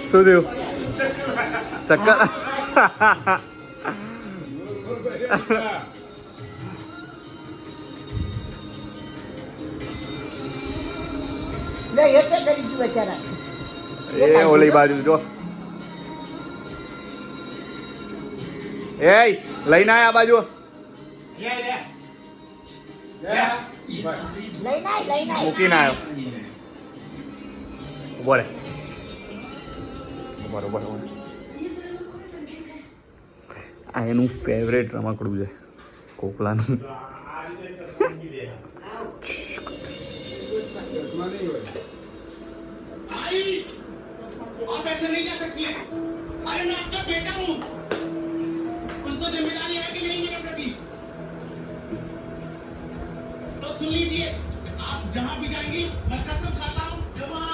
શું થયું ચક્કર નહીં એટલે કરી દીધું બચારા એ ઓલી બાજુ જો એ લઈને આય આ બાજુ લઈને આય લઈને આય મૂકીને આવ્યો ઉભો રે ઉભો રે, ઉભો રે, ઉભો રે. આ એનું ફેવરેટ રમકડું છે કોકલાનું आई आप ऐसे नहीं जा सकती है अरे मैं आपका बेटा हूँ कुछ तो जिम्मेदारी है कि नहीं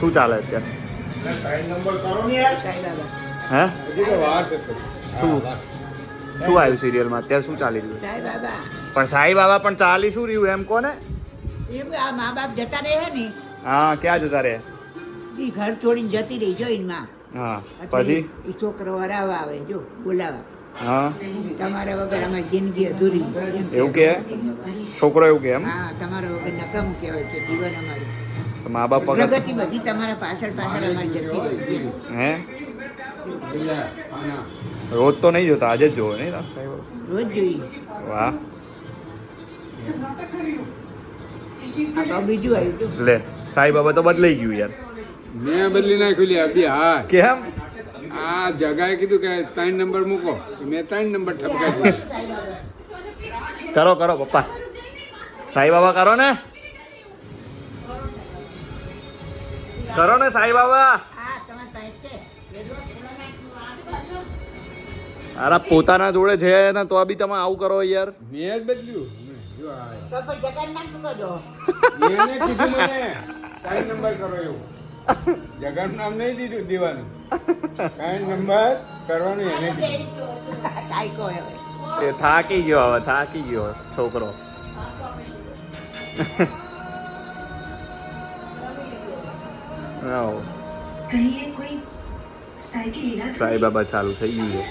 શું ચાલે અત્યારે? હે? શું? શું આવ્યું સિરિયલમાં? અત્યારે શું ચાલી રહ્યું? પણ સાઈ બાબા પણ ચાલી શું રહ્યું એમ કોને? એમ આ મા બાપ જતા રહે ને હા ક્યાં જતા રહે? ઘર છોડીને જતી રહી જો એમાં. હા પછી? છોકરો વરાવા આવે જો બોલાવા. હા? તમારા વગર અમારી જિંદગી અધૂરી એવું કે? છોકરો એવું કે એમ? હા તમારા વગર નકમ કહેવાય કે જીવન અમારું. મા બાપ પ્રગતિ બધી તમારા પાછળ પાછળ અમારી જતી રહી હે? રોજ તો નહીં જોતા આજે જ જોવો નહીં સાઈ રોજ જોઈએ. વાહ. બીજું આવ્યું લે સાઈ બાબા તો બદલાઈ ગયું યાર. મેં બદલી નાખ્યું લે અભી હા કેમ? આ જગાએ કીધું કે ત્રણ નંબર મૂકો. મેં ત્રણ નંબર ઠપકાઈ કરો કરો પપ્પા. સાઈ બાબા કરો ને. કરો ને સાઈ બાબા. હા તમારા પાસે છે અરે પોતાના જોડે છે ને તો બી તમે આવું કરો યાર. મેં જ બદલ્યું. તો જગન્નાથ શું કરજો એને કીધું મને સાઈ નંબર કરો એવું. જગન નામ નહીં દીધું દેવાનું. કાંઈ નંબર કરવાનું એને એ થાકી ગયો હવે થાકી ગયો છોકરો. સાંઈ બાબા ચાલુ થઈ ગયું છે.